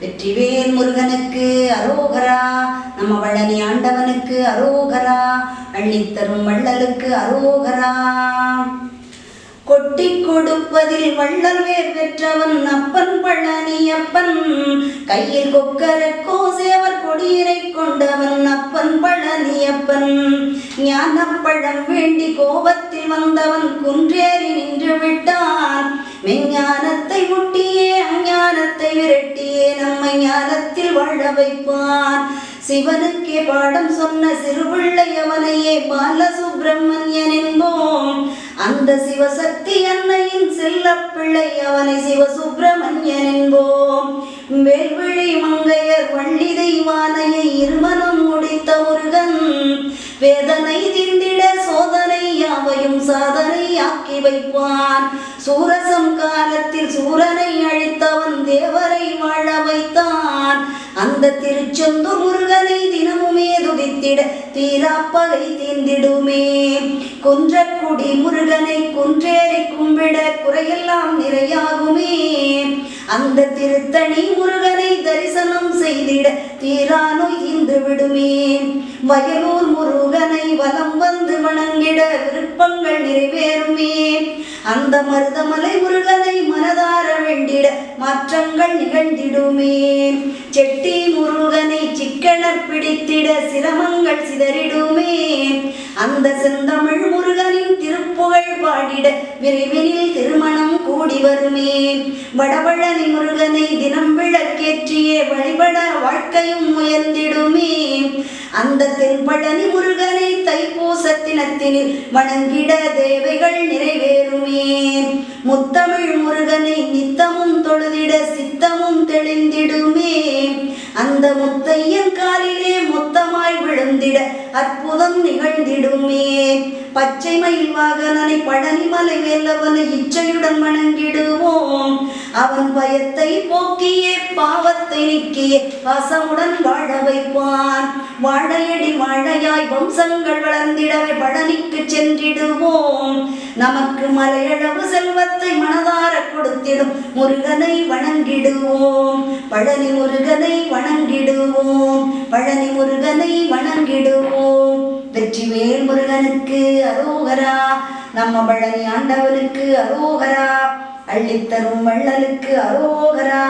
வெற்றிவேல் முருகனுக்கு அரோகரா நம்ம வள்ளனி ஆண்டவனுக்கு அரோகரா அள்ளித்தரும் வள்ளலுக்கு அரோகரா. கொட்டி கொடுப்பதில் வள்ளல் வேர் பெற்றவன் அப்பன் பழனி அப்பன் கையில் கொக்கரக்கோ சேவர் கொடியரை கொண்டவன் அப்பன் பழனி அப்பன். ஞானப்பழம் வேண்டி கோபத்தில் வந்தவன் குன்றே வாழ வைப்பான் சிவனுக்கே பாடம் சொன்ன சிறுபிள்ளை அவனையே பால சுப்பிரமணியன் என்போம் அந்த சிவசக்தி அன்னையின் செல்ல பிள்ளை அவனை சிவசுப்பிரமணியன் என்போம் வேல்விழி மங்கையர் வள்ளி தெய்வானையை இருமனம் முடித்த முருகன் வேதனை திண்டிட சோதனை யாவையும் சாதனை ஆக்கி வைப்பான் சூரசம் காலத்தில் சூரனை அழித்தவன் தேவரை வாழ வைத்தான். அந்த திருச்செந்தூர் முருகனை தினமுமே துதித்திட தீராப்பகை தீர்ந்திடுமே குன்றக்குடி முருகனை குன்றேறி கும்பிட குறையெல்லாம் நிறையாகுமே. அந்த திருத்தணி முருகனை தரிசனம் செய்திட தீரா நோய் விடுமே. வயலூர் முருகனை வலம் வந்து வணங்கிட விருப்பங்கள் நிறைவேறுமே. அந்த மருதமலை முருகனை மனத மாற்றங்கள் நிகழ்ந்திடுமே. செட்டி முருகனை சிக்கனர் பிடித்திட சிரமங்கள் சிதறிடுமே. அந்த செந்தமிழ் முருகனின் திருப்புகழ் பாடிட விரைவினில் திருமணம் கூடி வருமே. வடபழனி முருகனை தினம் விளக்கேற்றியே வழிபட வாழ்க்கையும் உயர்ந்திடுமே அந்த தென்பழனி முருகனை தைப்பூச வணங்கிட தேவைகள் நிறைவேறுமே. முத்தமிழ் முருகனை நித்தமும் தொழுதிட சித்தமும் தெளிந்திடுமே. அந்த முத்தையன் காலிலே மொத்தமாய் விழுந்திட அற்புதம் நிகழ்ந்திடுமே. பச்சை மயில் வாகனனை பழனிமலை வேலவனை இச்சையுடன் வணங்கிடுவோம். அவன் பயத்தை போக்கியே பாவத்தை நீக்கியே வசமுடன் வாழ வைப்பான். வாழையடி வாழையாய் வம்சங்கள் வளர்ந்திடவே பழனிக்கு சென்றிடுவோம். நமக்கு மலையளவு செல்வத்தை மனதார கொடுத்திடும் முருகனை வணங்கிடுவோம். பழனி முருகனை வணங்கிடுவோம். பழனி முருகனை வணங்கிடுவோம். வெற்றிவேல் முருகனுக்கு அரோகரா. நம்ம பழனி ஆண்டவனுக்கு அரோகரா. அள்ளித்தரும் வள்ளலுக்கு அரோகரா.